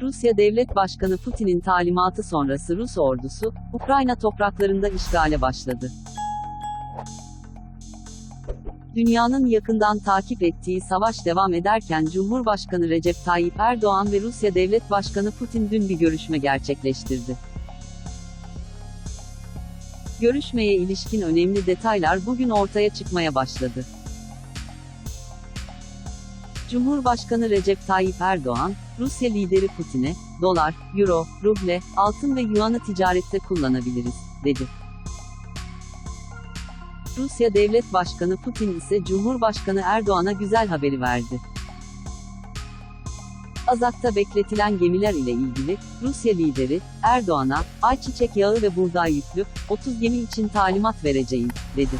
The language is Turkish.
Rusya Devlet Başkanı Putin'in talimatı sonrası Rus ordusu, Ukrayna topraklarında işgale başladı. Dünyanın yakından takip ettiği savaş devam ederken Cumhurbaşkanı Recep Tayyip Erdoğan ve Rusya Devlet Başkanı Putin dün bir görüşme gerçekleştirdi. Görüşmeye ilişkin önemli detaylar bugün ortaya çıkmaya başladı. Cumhurbaşkanı Recep Tayyip Erdoğan, Rusya lideri Putin'e, dolar, euro, ruble, altın ve yuanı ticarette kullanabiliriz, dedi. Rusya Devlet Başkanı Putin ise Cumhurbaşkanı Erdoğan'a güzel haberi verdi. Azak'ta bekletilen gemiler ile ilgili, Rusya lideri, Erdoğan'a, ayçiçek yağı ve buğday yüklü, 30 gemi için talimat vereceğim, dedi.